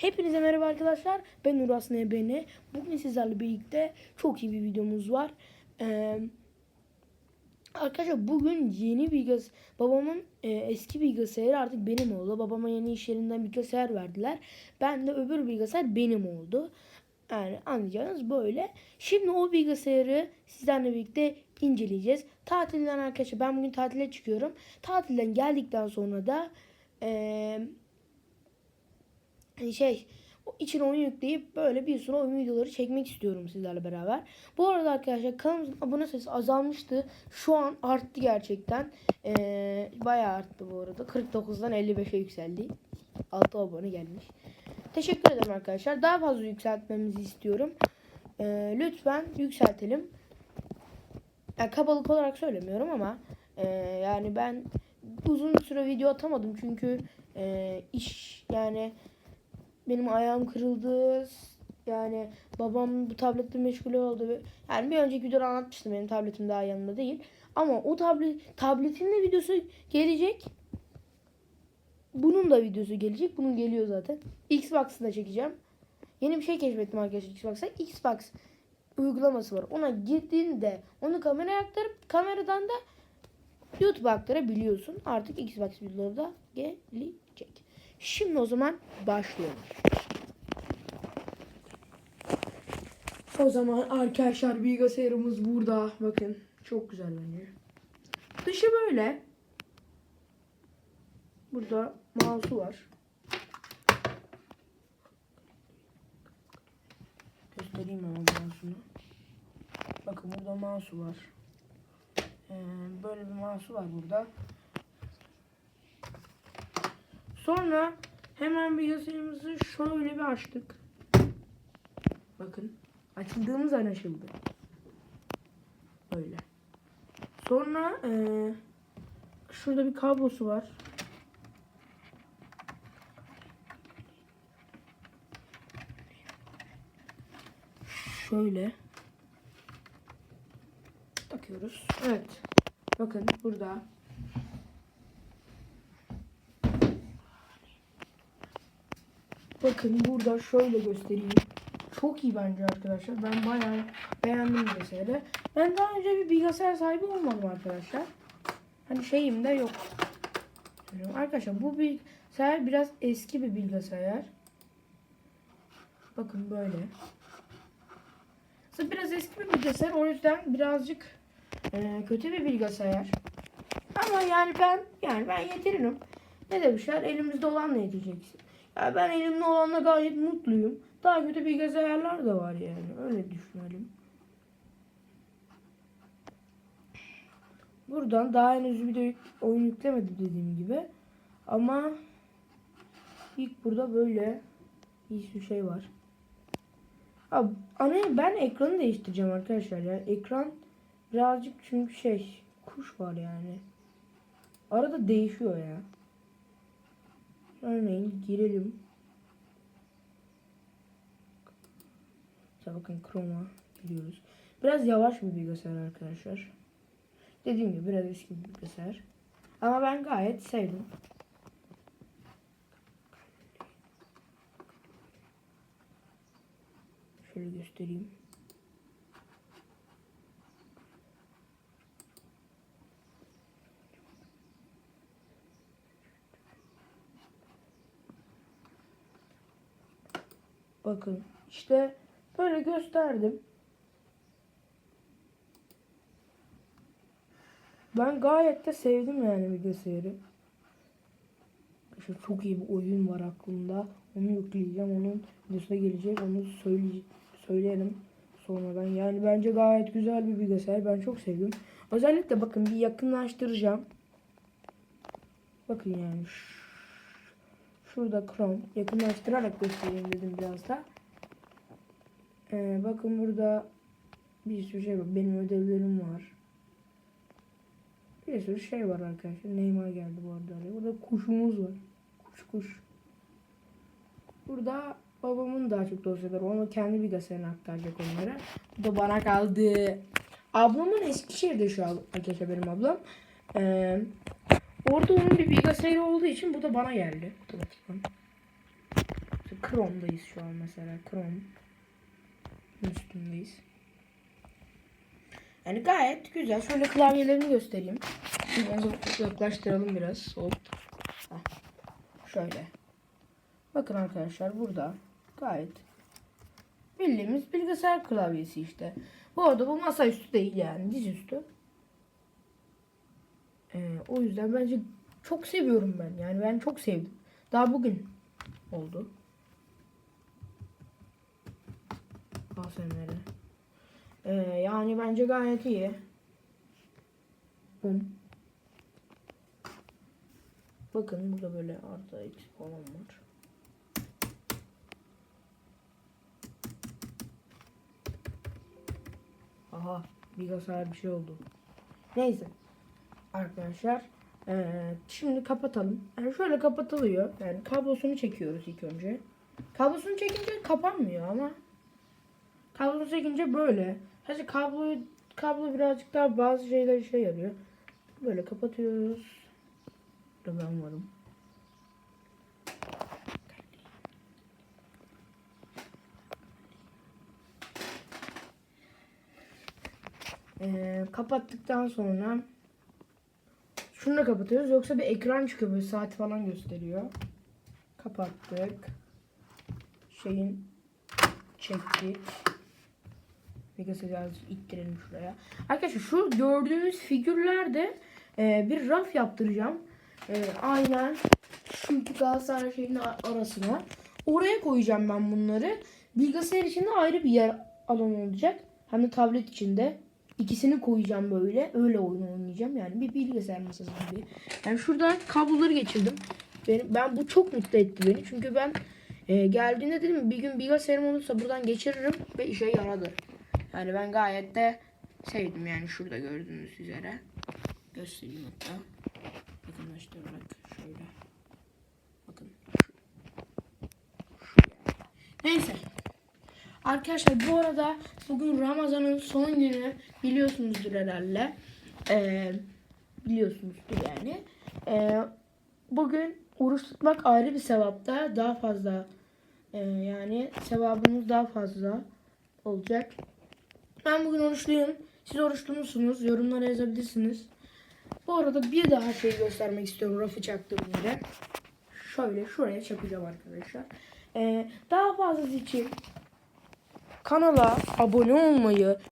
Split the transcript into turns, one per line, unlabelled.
Hepinize merhaba arkadaşlar. Ben Uras NBN. Bugün sizlerle birlikte çok iyi bir videomuz var. Ee, arkadaşlar bugün yeni bilgisayar babamın e, eski bilgisayarı artık benim oldu. Babama yeni iş yerinden bilgisayar verdiler. Ben de öbür bilgisayar benim oldu. Yani anlayacağınız böyle. Şimdi o bilgisayarı sizlerle birlikte inceleyeceğiz. Tatilden arkadaşlar ben bugün tatile çıkıyorum. Tatilden geldikten sonra da eee şey o içine oyun yükleyip böyle bir sürü oyun videoları çekmek istiyorum sizlerle beraber. Bu arada arkadaşlar kanalımızın abone sayısı azalmıştı. Şu an arttı gerçekten. Ee, bayağı arttı bu arada. 49'dan 55'e yükseldi. 6 abone gelmiş. Teşekkür ederim arkadaşlar. Daha fazla yükseltmemizi istiyorum. Ee, lütfen yükseltelim. Yani kabalık olarak söylemiyorum ama e, yani ben uzun süre video atamadım çünkü e, iş yani benim ayağım kırıldı. Yani babam bu tablette meşgul oldu. Yani bir önceki videoda anlatmıştım benim tabletim daha yanında değil. Ama o tablet tabletin de videosu gelecek. Bunun da videosu gelecek. Bunun geliyor zaten. Xbox'ı da çekeceğim. Yeni bir şey keşfettim arkadaşlar Xbox'a. Xbox uygulaması var. Ona girdiğinde onu kameraya aktarıp kameradan da YouTube'a aktarabiliyorsun. Artık Xbox videoları da gelecek. Şimdi o zaman başlayalım. O zaman arkadaşlar bilgisayarımız burada. Bakın çok güzel bence. Dışı böyle. Burada mouse'u var. Göstereyim ama mouse'unu. Bakın burada mouse'u var. Ee, böyle bir mouse'u var burada. Sonra hemen bilgisayarımızı şöyle bir açtık. Bakın. Açıldığımız an açıldı. Böyle. Sonra eee, şurada bir kablosu var. Şöyle. Takıyoruz. Evet. Bakın burada. Bakın burada şöyle göstereyim. Çok iyi bence arkadaşlar. Ben bayağı beğendim bilgisayarı. Ben daha önce bir bilgisayar sahibi olmadım arkadaşlar. Hani şeyim de yok. Arkadaşlar bu bilgisayar biraz eski bir bilgisayar. Bakın böyle. Aslında Biraz eski bir bilgisayar. O yüzden birazcık e, kötü bir bilgisayar. Ama yani ben yani ben yeteririm. Ne demişler? Elimizde olanla yeteceksin. Ya ben elimde olanla gayet mutluyum. Daha kötü bilgisayarlar da var yani. Öyle düşünelim. Buradan daha henüz video yük- oyun yüklemedim dediğim gibi. Ama ilk burada böyle bir sürü şey var. Abi, ana ben ekranı değiştireceğim arkadaşlar ya. Ekran birazcık çünkü şey kuş var yani. Arada değişiyor ya. Örneğin girelim. İşte bakın Chroma giriyoruz. Biraz yavaş bir bilgisayar arkadaşlar. Dediğim gibi biraz eski bir bilgisayar. Ama ben gayet sevdim. Şöyle göstereyim. Bakın işte böyle gösterdim. Ben gayet de sevdim yani bilgisayarı. İşte çok iyi bir oyun var aklımda. Onu yükleyeceğim. Onun videosu da gelecek. Onu söyle söyleyelim sonradan. Yani bence gayet güzel bir bilgisayar. Ben çok sevdim. Özellikle bakın bir yakınlaştıracağım. Bakın yani şurada Chrome yakınlaştırarak göstereyim dedim biraz da. Ee, bakın burada bir sürü şey var. Benim ödevlerim var. Bir sürü şey var arkadaşlar. Neymar geldi bu arada. Burada kuşumuz var. Kuş kuş. Burada babamın daha çok dosyaları. Ama kendi bilgisayarına aktaracak onları. Bu da bana kaldı. Ablamın Eskişehir'de şu an arkadaşlar benim ablam. Ee, orada onun bir bilgisayarı olduğu için bu da bana geldi. Bakayım. Chrome'dayız şu an mesela. Chrome üstündeyiz. Yani gayet güzel. Şöyle klavyelerini göstereyim. Şimdi yaklaştıralım biraz. Hop. Heh. Şöyle. Bakın arkadaşlar burada gayet bildiğimiz bilgisayar klavyesi işte. Bu arada bu masaüstü değil yani dizüstü. Ee, o yüzden bence çok seviyorum ben. Yani ben çok sevdim. Daha bugün oldu. ASMR. Ee, yani bence gayet iyi. Bum. Bakın burada böyle artı eksi falan var. Aha bilgisayar bir şey oldu. Neyse. Arkadaşlar eee, şimdi kapatalım. Yani şöyle kapatılıyor. Yani kablosunu çekiyoruz ilk önce. Kablosunu çekince kapanmıyor ama kablosunu çekince böyle. Sadece kabloyu kablo birazcık daha bazı şeyler işe yarıyor. Böyle kapatıyoruz. Burada ben varım. Ee, kapattıktan sonra şunu da kapatıyoruz. Yoksa bir ekran çıkıyor böyle saat falan gösteriyor. Kapattık. Şeyin çektik. Bilgisayarı biraz ittirelim şuraya. Arkadaşlar şu gördüğünüz figürlerde e, bir raf yaptıracağım. E, aynen şu Galatasaray şeyinin arasına. Oraya koyacağım ben bunları. Bilgisayar içinde ayrı bir yer alan olacak. Hem de tablet içinde. İkisini koyacağım böyle. Öyle oyun oynayacağım. Yani bir bilgisayar masası gibi. Yani şuradan kabloları geçirdim. Benim, ben bu çok mutlu etti beni. Çünkü ben e, geldiğinde dedim bir gün bilgisayarım olursa buradan geçiririm ve işe yaradı. Yani ben gayet de sevdim yani şurada gördüğünüz üzere. Göstereyim hatta. Yakınlaştırarak şöyle. Bakın. Neyse. Arkadaşlar bu arada bugün Ramazan'ın son günü biliyorsunuzdur herhalde. Ee, biliyorsunuzdur yani. Ee, bugün oruç tutmak ayrı bir sevapta. Daha fazla e, yani sevabımız daha fazla olacak. Ben bugün oruçluyum. Siz oruçlu musunuz? Yorumlara yazabilirsiniz. Bu arada bir daha şey göstermek istiyorum rafı çaktığım yere. Şöyle şuraya çakacağım arkadaşlar. Ee, daha fazlası için kanala abone olmayı,